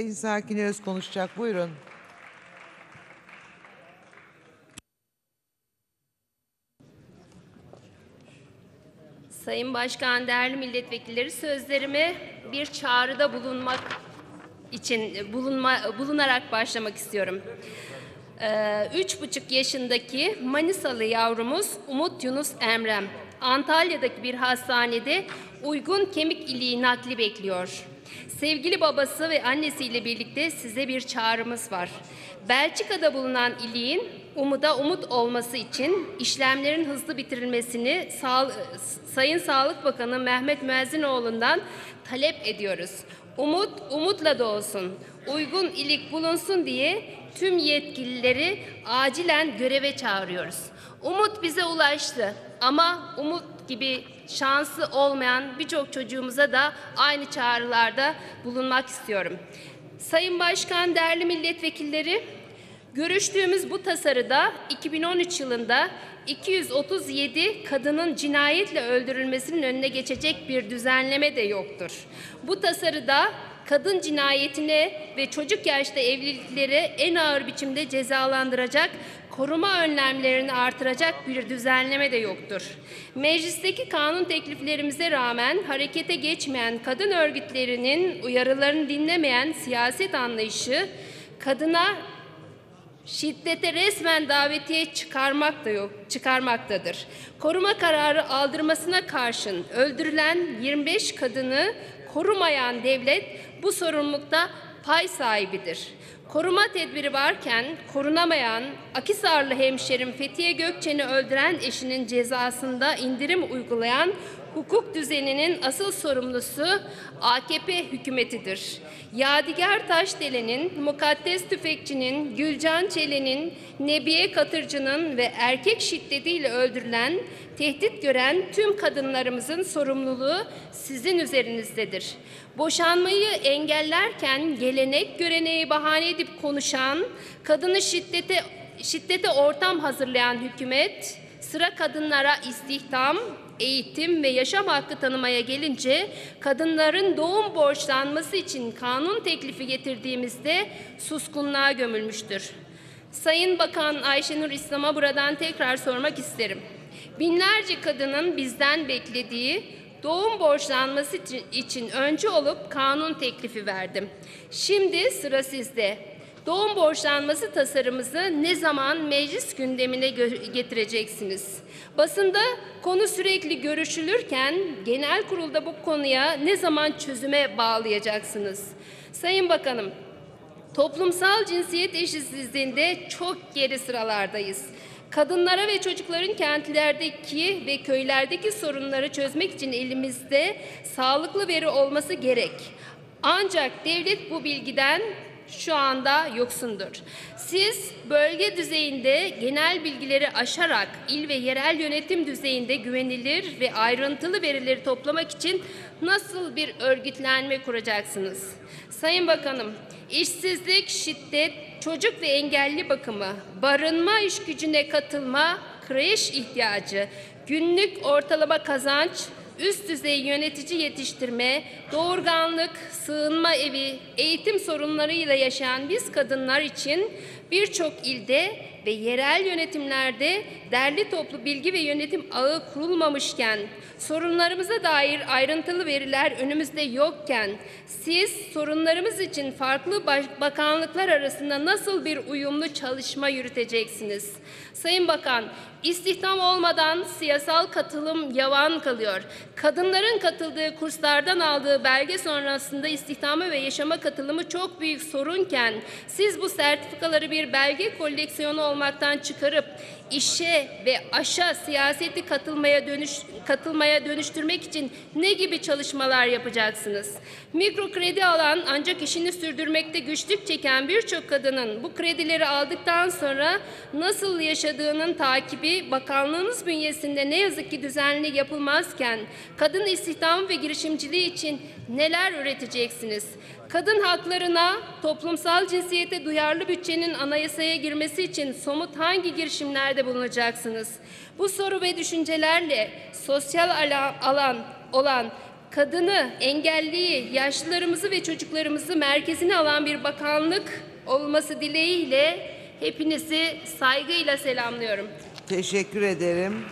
Sayın Sakin Öz konuşacak. Buyurun. Sayın Başkan, değerli milletvekilleri sözlerime bir çağrıda bulunmak için bulunma, bulunarak başlamak istiyorum. Ee, Üç buçuk yaşındaki Manisalı yavrumuz Umut Yunus Emrem, Antalya'daki bir hastanede uygun kemik iliği nakli bekliyor. Sevgili babası ve annesiyle birlikte size bir çağrımız var. Belçika'da bulunan iliğin umuda umut olması için işlemlerin hızlı bitirilmesini sağ, Sayın Sağlık Bakanı Mehmet Müezzinoğlu'ndan talep ediyoruz. Umut umutla doğsun. Uygun ilik bulunsun diye tüm yetkilileri acilen göreve çağırıyoruz. Umut bize ulaştı ama umut gibi şansı olmayan birçok çocuğumuza da aynı çağrılarda bulunmak istiyorum. Sayın Başkan, değerli milletvekilleri, görüştüğümüz bu tasarıda 2013 yılında 237 kadının cinayetle öldürülmesinin önüne geçecek bir düzenleme de yoktur. Bu tasarıda kadın cinayetine ve çocuk yaşta evliliklere en ağır biçimde cezalandıracak koruma önlemlerini artıracak bir düzenleme de yoktur. Meclisteki kanun tekliflerimize rağmen harekete geçmeyen kadın örgütlerinin uyarılarını dinlemeyen siyaset anlayışı kadına şiddete resmen davetiye çıkarmak da yok, çıkarmaktadır. Koruma kararı aldırmasına karşın öldürülen 25 kadını korumayan devlet bu sorumlulukta pay sahibidir. Koruma tedbiri varken korunamayan Akisarlı hemşerim Fethiye Gökçen'i öldüren eşinin cezasında indirim uygulayan hukuk düzeninin asıl sorumlusu AKP hükümetidir. Yadigar Taşdelen'in, Mukaddes Tüfekçi'nin, Gülcan Çelen'in, Nebiye Katırcı'nın ve erkek şiddetiyle öldürülen, tehdit gören tüm kadınlarımızın sorumluluğu sizin üzerinizdedir. Boşanmayı engellerken gelenek göreneği bahane edip konuşan, kadını şiddete şiddete ortam hazırlayan hükümet, sıra kadınlara istihdam, eğitim ve yaşam hakkı tanımaya gelince kadınların doğum borçlanması için kanun teklifi getirdiğimizde suskunluğa gömülmüştür. Sayın Bakan Ayşenur İslam'a buradan tekrar sormak isterim. Binlerce kadının bizden beklediği doğum borçlanması için öncü olup kanun teklifi verdim. Şimdi sıra sizde. Doğum borçlanması tasarımızı ne zaman meclis gündemine getireceksiniz? Basında konu sürekli görüşülürken genel kurulda bu konuya ne zaman çözüme bağlayacaksınız? Sayın Bakanım, toplumsal cinsiyet eşitsizliğinde çok geri sıralardayız. Kadınlara ve çocukların kentlerdeki ve köylerdeki sorunları çözmek için elimizde sağlıklı veri olması gerek. Ancak devlet bu bilgiden şu anda yoksundur. Siz bölge düzeyinde genel bilgileri aşarak il ve yerel yönetim düzeyinde güvenilir ve ayrıntılı verileri toplamak için nasıl bir örgütlenme kuracaksınız? Sayın Bakanım, işsizlik, şiddet, çocuk ve engelli bakımı, barınma iş gücüne katılma, kreş ihtiyacı, günlük ortalama kazanç, üst düzey yönetici yetiştirme, doğurganlık, sığınma evi, eğitim sorunlarıyla yaşayan biz kadınlar için birçok ilde ve yerel yönetimlerde derli toplu bilgi ve yönetim ağı kurulmamışken, sorunlarımıza dair ayrıntılı veriler önümüzde yokken, siz sorunlarımız için farklı bakanlıklar arasında nasıl bir uyumlu çalışma yürüteceksiniz? Sayın Bakan, istihdam olmadan siyasal katılım yavan kalıyor. Kadınların katıldığı kurslardan aldığı belge sonrasında istihdamı ve yaşama katılımı çok büyük sorunken siz bu sertifikaları bir belge koleksiyonu olmaktan çıkarıp işe ve aşa siyaseti katılmaya dönüş katılmaya dönüştürmek için ne gibi çalışmalar yapacaksınız? Mikro kredi alan ancak işini sürdürmekte güçlük çeken birçok kadının bu kredileri aldıktan sonra nasıl yaşadığının takibi bakanlığınız bünyesinde ne yazık ki düzenli yapılmazken kadın istihdam ve girişimciliği için neler üreteceksiniz? Kadın haklarına, toplumsal cinsiyete duyarlı bütçenin anayasaya girmesi için somut hangi girişimlerde bulunacaksınız? Bu soru ve düşüncelerle sosyal alan olan kadını, engelliyi, yaşlılarımızı ve çocuklarımızı merkezine alan bir bakanlık olması dileğiyle hepinizi saygıyla selamlıyorum. Teşekkür ederim.